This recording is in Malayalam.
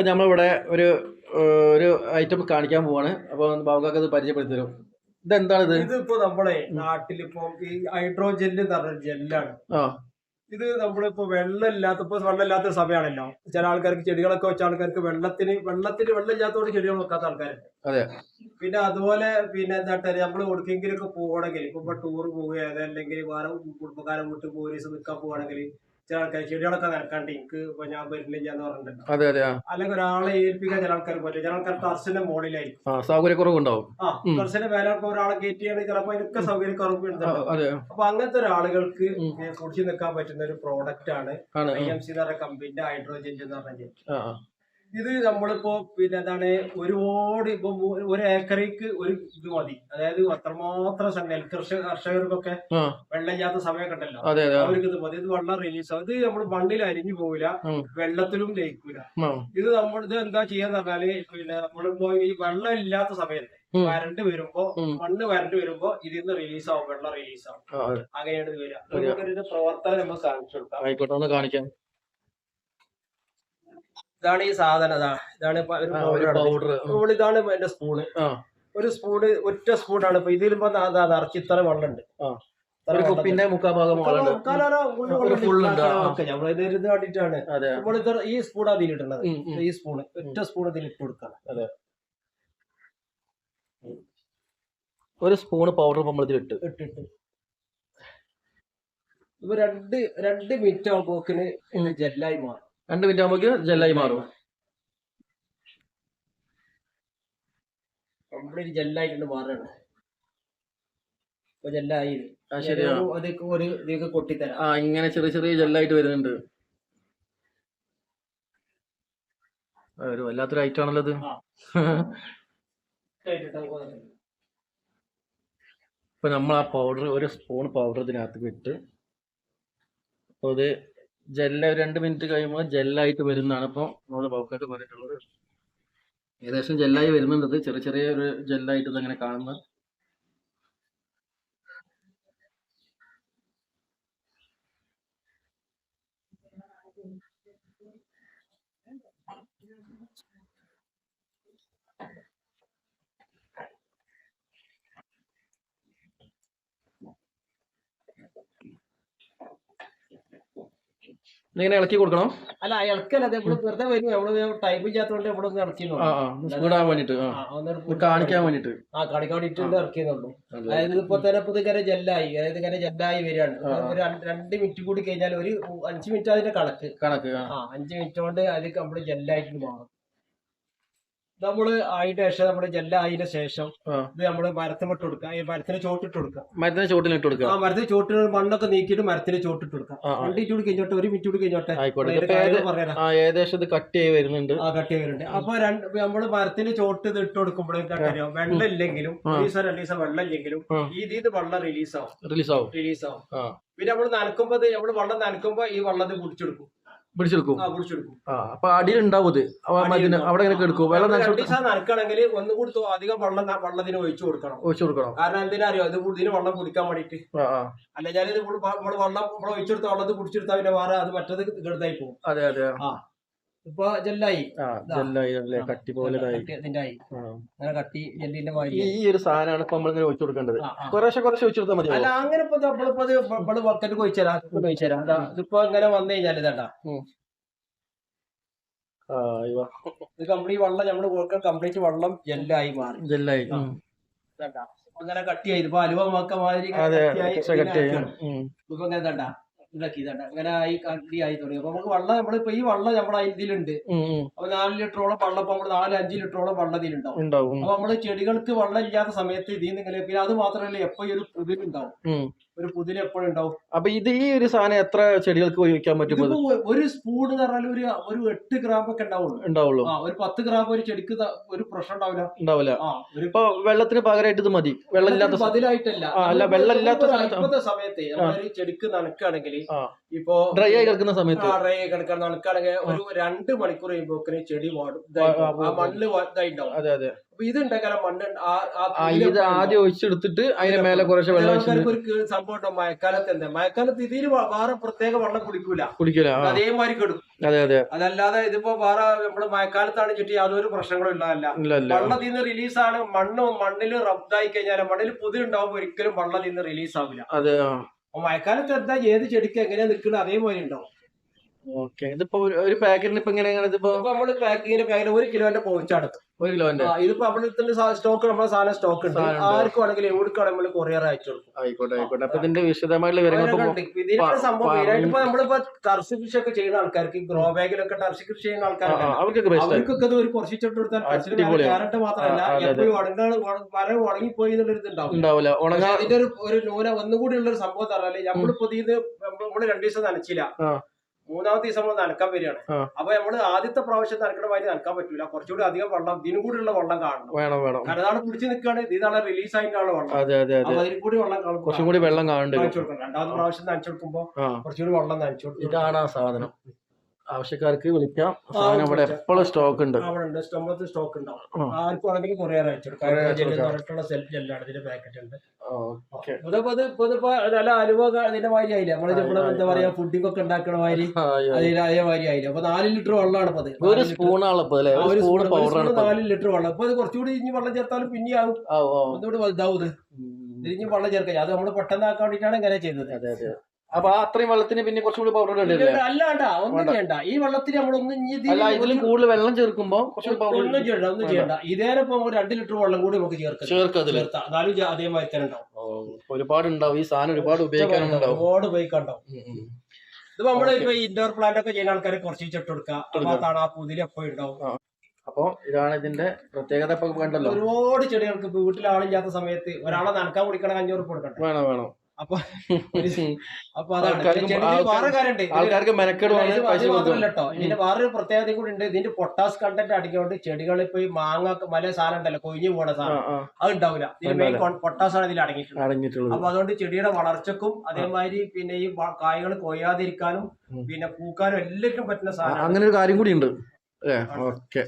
ഇപ്പൊ നമ്മളിവിടെ ഒരു ഒരു ഐറ്റം കാണിക്കാൻ പോവാണ്. അപ്പൊ ബാബുക്കാക്ക് അത് പരിചയപ്പെടുത്തി തരും. ഇതെന്താണ് ഇത് ഇതിപ്പോ നമ്മളെ നാട്ടിലിപ്പോ ഈ ഹൈഡ്രോജെല്ല് എന്ന് പറഞ്ഞ ജെല്ലാണ്. ഇത് നമ്മളിപ്പോ വെള്ളം ഇല്ലാത്തപ്പോ വെള്ളം ഇല്ലാത്ത സമയമാണല്ലോ. ചില ആൾക്കാർക്ക് ചെടികളൊക്കെ വെച്ച ആൾക്കാർക്ക് വെള്ളത്തിന് വെള്ളത്തിന് വെള്ളം ഇല്ലാത്തതുകൊണ്ട് ചെടികൾ വെക്കാത്ത ആൾക്കാരുണ്ട്. അതെ. പിന്നെ അതുപോലെ പിന്നെ എന്താ നമ്മൾ എവിടേക്കെങ്കിലും ഒക്കെ പോകണമെങ്കിൽ ഇപ്പൊ ടൂർ പോവുക അതല്ലെങ്കിൽ വേറെ കുടുംബക്കാരെ വീട്ടിൽ പോയി നിൽക്കാൻ പോവാണെങ്കിൽ ചില ആൾക്കാർ ചെടികളൊക്കെ നനക്കാണ്ട് എനിക്ക് ഇപ്പൊ ഞാൻ വരുന്നില്ല എന്ന് പറഞ്ഞിട്ടുണ്ടല്ലോ. അതെ അതെ അല്ലെങ്കിൽ ഒരാളെ ഏൽപ്പിക്കാൻ ചില ആൾക്കാർ പറ്റും ചില ആൾക്കാർ ടർസിന്റെ മുകളിലായിരിക്കും. ആ സൗകര്യക്കുറവുണ്ടാവും. ആ ഉം. ടർസിന്റെ മേലെ ഒരാളെ കയറ്റിയാണ് ചിലപ്പോ അതിനൊക്കെ സൗകര്യം ആ, കുറവുണ്ടാവും അതെ. അപ്പൊ അങ്ങനത്തെ ഒരാളുകൾക്ക്. കുടിച്ചു നിൽക്കാൻ പറ്റുന്ന ഒരു പ്രോഡക്റ്റ് ആണ് ഐ എം സി എന്ന് പറഞ്ഞ കമ്പനിന്റെ ഹൈഡ്രോജൻ എന്ന് പറഞ്ഞ ഇത് നമ്മളിപ്പോ പിന്നെ എന്താണ് ഒരുപാട് ഇപ്പൊ ഒരു ഏക്കറിക്ക് ഒരു ഇത് മതി. അതായത് അത്രമാത്രം സ- നെൽകർഷക കർഷകർക്കൊക്കെ വെള്ളം വെള്ളമില്ലാത്ത സമയമൊക്കെ ഉണ്ടല്ലോ. അവർക്ക് ഇത് മതി. ഇത് വെള്ളം റിലീസ് ആവും. ഇത് നമ്മൾ മണ്ണിൽ അരിഞ്ഞു പോവില്ല. വെള്ളത്തിലും ലയിക്കൂല. ഇത് നമ്മൾ ഇത് എന്താ ചെയ്യാന്ന് പറഞ്ഞാൽ പിന്നെ നമ്മളിപ്പോ ഈ വെള്ളം ഇല്ലാത്ത സമയത്ത്. വരണ്ട് വരുമ്പോ മണ്ണ് വരണ്ട് വരുമ്പോ ഇതിന്ന് റിലീസ് ആവും വെള്ളം റിലീസ് ആവും. അങ്ങനെയാണ് ഇത് വരിക. നമുക്ക് പ്രവർത്തനം നമ്മൾ കാണിച്ചു കൊടുക്കാം. ആയിക്കോട്ടെ ഒന്ന് കാണിക്കാം. ഇതാണ് ഈ സാധനം ഇതാ. ഇതാണ് ആണ്. പൗഡർ ഇതാണ് എന്റെ സ്പൂണ് ഒരു സ്പൂണ് ഒറ്റ സ്പൂണാണ് ഇപ്പൊ ഇതിലിപ്പോ നിറച്ച് ഇത്ര വെള്ളമുണ്ട്. കുപ്പിന്റെ ഇത് കണ്ടിട്ടാണ്. നമ്മൾ ഈ സ്പൂൺ അതിലിട്ടുള്ളത്. ഈ സ്പൂണ് ഒറ്റ സ്പൂൺ ഇതിൽ ഇട്ട് കൊടുക്കണം. ഒരു സ്പൂണ് പൗഡർ നമ്മൾ ഇട്ട്. ഇട്ടിട്ട് ഇപ്പൊ രണ്ട് രണ്ട് മിനിറ്റ് ആകുമ്പോക്കിന് ജെല്ലായി മാറും. രണ്ട് മിനിറ്റ് ആകുമ്പോഴേക്ക് ജെല്ലായി മാറും. കംപ്ലീറ്റ് ജെല്ലായിട്ടുണ്ട് മാറണം. ഇപ്പൊ ജെല്ലായി അതൊക്കെ ഒരു ഇതൊക്കെ കൊട്ടിത്തരാം. ആ ഇങ്ങനെ ചെറിയ ചെറിയ ജെല്ലായിട്ട് വരുന്നുണ്ട്. ഒരു വല്ലാത്തൊരു ഐറ്റം ആണല്ലോ ഇത്. ഇപ്പൊ നമ്മൾ ആ പൗഡർ ഒരു സ്പൂൺ പൗഡർ ഇതിനകത്ത് വിട്ട് അപ്പോൾ ഇത് ജെല്ല രണ്ട് മിനിറ്റ് കഴിയുമ്പോൾ ജെല്ലായിട്ട് വരുന്നതാണ്. ഇപ്പോൾ നമ്മൾ ബൗക്കായിട്ട് പറഞ്ഞിട്ടുള്ളത് ഏകദേശം ജെല്ലായി വരുന്നുണ്ട്. ചെറിയ ചെറിയ ഒരു ജെല്ലായിട്ട് ഇതങ്ങനെ കാണുന്നത്. ഇതിങ്ങനെ ഇളക്കി കൊടുക്കണം? അല്ല ഇളക്കല്ല നമ്മൾ വെറുതെ വരും. നമ്മൾ ടൈപ്പ് ചെയ്യാത്തോണ്ട് എവിടെ ഇളക്കിടാൻ വേണ്ടിട്ട് കാണിക്കാൻ വേണ്ടിട്ട്. ആ കാണിക്കാൻ വേണ്ടിട്ട് ഇറക്കിയതുള്ളൂ അതെ. അതായത് ഇപ്പൊ തന്നെ ഇപ്പൊ ഇങ്ങനെ ജെല്ലായി അതായത് ഇങ്ങനെ ജെല്ലായി വരികയാണ്. ഒരു രണ്ട് മിനിറ്റ് കൂടി കഴിഞ്ഞാൽ ഒരു അഞ്ച് മിനിറ്റ് അതിന്റെ കണക്ക്. കണക്ക് ആ. ആ അഞ്ച് മിനിറ്റ് കൊണ്ട് അത് നമ്മൾ ജെല്ലായിട്ട് മാറും. നമ്മൾ ആയിട്ട് ശേഷം ജെല്ല ജെല്ലായതിന്റെ ശേഷം ഇത് ഇത് നമ്മൾ ഇട്ട് കൊടുക്കുക. ഈ മരത്തിന് ചോട്ടിട്ട് കൊടുക്കുക. മരത്തിന് ചോട്ടിൽ ഇട്ട് കൊടുക്കുക. ആ മരത്തിന് ചോട്ടിന് മണ്ണൊക്കെ നീക്കിയിട്ട് മരത്തിന് ചോട്ടിട്ട് കൊടുക്കുക. രണ്ട് മിനിറ്റ് കൂടി കഴിഞ്ഞോട്ടെ ഒരു മിനിറ്റ് കൂടി കഴിഞ്ഞോട്ടെ. ഏകദേശം ഇത് കട്ട് ചെയ്ത് വരുന്നുണ്ട്. ആ കട്ടി വരുന്നുണ്ട്. അപ്പൊ രണ്ട് നമ്മൾ മരത്തിന് ചോട്ട് ഇത് ഇട്ട് കൊടുക്കുമ്പോഴേക്കും വെള്ളം ഇല്ലെങ്കിലും. ഒരു ദിവസം രണ്ട് ദിവസം വെള്ളം ഇല്ലെങ്കിലും ഈ ഇത് വെള്ളം റിലീസ് ആവും. റിലീസ് ആവും. റിലീസ് ആവും. പിന്നെ നമ്മൾ നനക്കുമ്പോ നമ്മൾ നമ്മൾ വെള്ളം നനക്കുമ്പോ ഈ വെള്ളം ഇത് കുടിച്ചെടുക്കും പിടിച്ചെടുക്കും. ആ കുടിച്ചെടുക്കും ആ അപ്പൊ അടിയിൽ ഉണ്ടാവും ഇത് അവ അവിടെ ഇങ്ങനെ എടുക്കും വെള്ളം കൊടുക്കാം ദിവസം കൂടി അധികം വെള്ളം വെള്ളത്തിന് ഒഴിച്ചു കൊടുക്കണം. ഒഴിച്ചു കൊടുക്കണം. കാരണം എന്തിനാ അറിയോ? ഇത് ഇതിന് വെള്ളം കുടിക്കാൻ വേണ്ടിട്ട് അല്ലെങ്കിൽ ഇത് വെള്ളം ഒഴിച്ചെടുത്ത വെള്ളത്തിൽ കുടിച്ചെടുത്താൽ പിന്നെ വേറെ അത് മറ്റത് ഗഡുതായി പോകും. അതെ അതെ. ആ. ഇപ്പൊ ജെല്ലായി. ജെല്ലായി കട്ടി പോലെ. അങ്ങനെ കട്ടി ജെല്ലിന്റെ ഈ മാതിരി. ഈ ഒരു സാധനമാണ് ഇപ്പൊ നമ്മളിങ്ങനെ ഒഴിച്ചു കൊടുക്കേണ്ടത്. കുറേശ്ശെ കുറച്ച് ഒഴിച്ചു കൊടുത്താൽ മതി അല്ല അങ്ങനെ ഇപ്പൊ നമ്മളിപ്പോ നമ്മൾ ബക്കറ്റ് കൊഴിച്ചരാ കൊഴിച്ചരാ ഇതിപ്പോ ഇങ്ങനെ വന്നു കഴിഞ്ഞാൽ ഇതാണ്ടാ. ഇത് കംപ്ലീറ്റ് വെള്ളം നമ്മൾ കൊടുക്കാൻ കംപ്ലീറ്റ് വെള്ളം ജെല്ലായി മാറി. ജെല്ലായി. അങ്ങനെ കട്ടിയായി. ഇപ്പൊ അലുവ മക്ക മാതിരി കട്ടിയായി ഇങ്ങനെ. ഇപ്പൊ ഇങ്ങനെ തണ്ട ഇതാക്കി തണ്ട അങ്ങനെ ആയി കണ്ടി ആയി തുടങ്ങി. അപ്പൊ നമുക്ക് വെള്ളം നമ്മളിപ്പോ ഈ വെള്ളം നമ്മളെ ഇതിലുണ്ട്. അപ്പൊ നാല് ലിറ്ററോളം വെള്ളം ഇപ്പൊ നമ്മൾ നാല് അഞ്ച് ലിറ്ററോളം വെള്ളം ഇതിലുണ്ടാവും. അപ്പൊ നമ്മൾ ചെടികൾക്ക് വെള്ളം ഇല്ലാത്ത സമയത്ത് ഇതിൽ നിന്ന് ഇങ്ങനെ പിന്നെ അത് മാത്രമല്ല എപ്പോ ഈ ഒരു പുതിലുണ്ടാവും ഉം. ഒരു പുതിൽ എപ്പോഴും ഉണ്ടാവും. അപ്പൊ ഇത് ഈ ഒരു സാധനം എത്ര ചെടികൾക്ക് ഉപയോഗിക്കാൻ പറ്റും ഇതിപ്പോ ഒരു സ്പൂൺ എന്ന് പറഞ്ഞാൽ ഒരു ഒരു എട്ട് ഗ്രാം ഒക്കെ ഉണ്ടാവുള്ളൂ. ഉണ്ടാവുള്ളൂ. ആ ഒരു പത്ത് ഗ്രാം ഒരു ചെടിക്ക് ത- ഒരു പ്രശ്നം ഉണ്ടാവില്ല. ഉണ്ടാവില്ല. ആ ഒരു ഇപ്പൊ വെള്ളത്തിന് പകരമായിട്ട് ഇത് മതി. വെള്ളം ഇല്ലാത്ത സ- ബദലായിട്ടല്ല ആ, അല്ല, വെള്ളം ഇല്ലാത്ത സമയത്തെ സമയത്ത് അല്പത്തെ സമയത്ത് നമ്മളൊരു ചെടിക്ക് നനക്കുകയാണെങ്കിൽ ആ. ഇപ്പൊ ഡ്രൈ ആയി കിടക്കുന്ന സമയത്ത്. ഡ്രൈ ആയി കിടക്കാൻ നനക്കുകയാണെങ്കിൽ ഒരു രണ്ട് മണിക്കൂർ കഴിയുമ്പോക്കിന് ചെടി വാടും. ആ, ആ, ആ മണ്ണിൽ വ- ഇതായിട്ടുണ്ടാവും അതെ അതെ. അപ്പൊ ഇത് മണ്ണ് ഇത് ആദ്യം ഒഴിച്ചെടുത്തിട്ട് അതിന്റെ മേലെ കുറച്ച് വെള്ളം ഒരു സംഭവം മഴക്കാലത്ത് എന്താ മഴക്കാലത്ത് ഇതിൽ വേറെ പ്രത്യേക വെള്ളം കുടിക്കൂല. കുടിക്കൂല അതേമാതിരി കെടുക്കും അതെ അതെ. അതല്ലാതെ ഇതിപ്പോ വേറെ നമ്മൾ മഴക്കാലത്താണ് ചുറ്റി യാതൊരു പ്രശ്നങ്ങളും ഉണ്ടാവില്ല വെള്ളത്തിൽ നിന്ന് റിലീസാണ് മണ്ണ് മണ്ണിൽ റബ്ദായി കഴിഞ്ഞാൽ മണ്ണിൽ പുതി ഉണ്ടാവുമ്പോൾ ഒരിക്കലും വെള്ളത്തിൽ നിന്ന് റിലീസ് ആവില്ല അതെ മഴക്കാലത്ത് എന്താ ഏത് ചെടിക്ക് എങ്ങനെയാ നിൽക്കുന്നത് അതേപോലെ ഉണ്ടാവും. ഓക്കെ. ഇതിപ്പോ ഒരു- പാക്കറ്റിൽ ഇപ്പൊ എങ്ങനെയാണ് ഇതിപ്പോ നമ്മൾ പാക്കിങ്ങിന് പാക്കിന് ഒരു കിലോന്റെ പോയിച്ചാണ് ഒരു കിലോന്റെ? ഇതിപ്പോ നമ്മുടെ സ്റ്റോക്ക് നമ്മുടെ സാധനം സ്റ്റോക്ക് ഉണ്ട്. ആർക്കും ആണെങ്കിലും എവിടേക്കാണെങ്കിൽ നമ്മൾ കൊറിയർ അയച്ചു കൊടുക്കും. ആയിക്കോട്ടെ ആയിക്കോട്ടെ. അപ്പൊ ഇതിന്റെ വിശദമായിട്ടുള്ള വിവരങ്ങൾ സംഭവം ഇപ്പൊ നമ്മളിപ്പോ ടർസി കൃഷി ഒക്കെ ചെയ്യുന്ന ആൾക്കാർക്ക് ഗ്രോ ബാഗിലൊക്കെ ടർസി കൃഷി ചെയ്യുന്ന ആൾക്കാർക്ക് അവർക്കൊക്കെ ഒരു ഒരു കുറച്ചിട്ട് കൊടുത്താൽ. ക്യാരറ്റ് മാത്രമല്ല. എപ്പോഴും ഉണങ്ങാൻ ഉണങ്ങിപ്പോയി എന്നുള്ളൊരു ഇതുണ്ടാവും അതിന്റെ ഒരു നൂന ഒന്നുകൂടി ഉള്ള ഒരു സംഭവം പറഞ്ഞാൽ നമ്മളിപ്പോ ഇത് നമ്മൾ രണ്ടു ദിവസം നനച്ചില്ല. മൂന്നാമത്തെ ദിവസം നമ്മൾ നനക്കാൻ വരികയാണ്. അപ്പൊ നമ്മൾ ആദ്യത്തെ പ്രാവശ്യം നനക്കണ മാതിരി നനക്കാൻ പറ്റൂല. കുറച്ചുകൂടി അധികം വെള്ളം ഇതിനും കൂടി ഉള്ള വെള്ളം കാണണം. വേണം വേണം. കാരണം അതാണ് പിടിച്ച് നിൽക്കുകയാണ്. ഇതാണ് റിലീസ് ആയിട്ടുള്ള വെള്ളം. അതെ അതെ അതെ. അതിൽ കൂടി വെള്ളം കാണും. കുറച്ചും കൂടി വെള്ളം കാണേണ്ടി വരും. രണ്ടാമത്തെ പ്രാവശ്യം നനച്ചു കൊടുക്കുമ്പോ കുറച്ചുകൂടി വെള്ളം നനച്ചു കൊടുക്കും ഇതാണ് ആ സാധനം. ആവശ്യക്കാർക്ക് വിളിക്കാം. സാധനം ഇവിടെ എപ്പോഴും സ്റ്റോക്ക് ഉണ്ട്. അവിടെ ഉണ്ട്. സ്റ്റോമത്ത് സ്റ്റോക്ക് ഉണ്ടാവും. ആർക്കും ആണെങ്കിൽ. സെൽഫ് ജെല്ലാണ് ഇതിന്റെ പാക്കറ്റ് ഉണ്ട്. നല്ല മാതിരി ആയില്ല? നമ്മൾ ആയി, നമ്മൾ ആയി, എന്താ പറയാ ഫുഡിംഗ് ഉണ്ടാക്കണ മാതിരി ആയി, ആയി. അതിന് അതേ മാതിരി ആയില്ല? അപ്പൊ നാല് ലിറ്റർ വെള്ളമാണ് ഇപ്പൊ ഒരു സ്പൂണാണ് നാല് ലിറ്റർ വെള്ളം. കുറച്ചുകൂടി ഇനി വെള്ളം ചേർത്താലും പിന്നെ ആവും ഓ ഒന്നുകൂടി വലുതാവും തിരിഞ്ഞ്. വെള്ളം ചേർക്കാം. അത് നമ്മൾ പെട്ടെന്നാക്കാൻ വേണ്ടിട്ടാണ് ഇങ്ങനെ ചെയ്തത്. അതെ അതെ. അപ്പൊ ആ അത്രയും വെള്ളത്തിന് പിന്നെ കുറച്ചും കൂടി പൗഡർ ഇടല്ലേ അല്ലാണ്ട ഒന്നും ചെയ്യണ്ട. ഈ വെള്ളത്തിന് നമ്മളൊന്നും അല്ല ഇതിലും കൂടുതൽ വെള്ളം ചേർക്കുമ്പോ കുറച്ചുകൂടി പൗഡർ ഒന്നും ചെയ്യണ്ട ഒന്നും ചെയ്യണ്ട. ഇതേനെ ഇപ്പൊ നമുക്ക് രണ്ട് ലിറ്റർ വെള്ളം കൂടി നമുക്ക് ചേർക്കാം. ചേർക്കാം ചേർത്താം. എന്നാലും അതേമാതിരി തന്നെ ഉണ്ടാവും. ഒരുപാട് ഉണ്ടാവും. ഈ സാധനം ഒരുപാട് ഉപയോഗിക്കാനുണ്ടാവും. ഒരുപാട് ഉപയോഗിക്കാണ്ടാവും ഉം, ഉം. ഇത് നമ്മൾ ഇപ്പൊ ഇൻഡോർ പ്ലാന്റ് ഒക്കെ ചെയ്യുന്ന ആൾക്കാരെ കുറച്ച് ഇട്ട് കൊടുക്കാം. ആ പുതിൽ എപ്പോ ഉണ്ടാവും. അപ്പൊ ഇതാണ് ഇതിന്റെ പ്രത്യേകത ഇപ്പൊ കണ്ടല്ലോ. ഒരുപാട് ചെടികൾക്ക് വീട്ടിലാളില്ലാത്ത സമയത്ത് ഒരാളെ നനക്കാൻ കുടിക്കണ അഞ്ഞൂറ് കൊടുക്കണ്ട? വേണം വേണം. അപ്പൊ അപ്പൊ വേറെ കാര്യമുണ്ട്. കേട്ടോ ഇതിന്റെ വേറൊരു പ്രത്യേകത കൂടി ഉണ്ട്. ഇതിന്റെ പൊട്ടാസ് കണ്ടന്റ് അടിക്കൊണ്ട് ചെടികൾ ഇപ്പൊ ഈ മാങ്ങ മല സാധനം ഉണ്ടല്ലോ കൊഴിഞ്ഞു പോണ സാധനം. അത് ഉണ്ടാവില്ല. പൊട്ടാസ് ആണ് ഇതിൽ അടങ്ങിയിട്ടുള്ളത്. അപ്പൊ അതുകൊണ്ട് ചെടിയുടെ വളർച്ചക്കും അതേമാതിരി പിന്നെ ഈ കായകൾ കൊയ്യാതിരിക്കാനും. പിന്നെ പൂക്കാനും എല്ലാവർക്കും പറ്റുന്ന സാധനം അങ്ങനെ ഒരു കാര്യം കൂടി ഉണ്ട്. ഓക്കെ.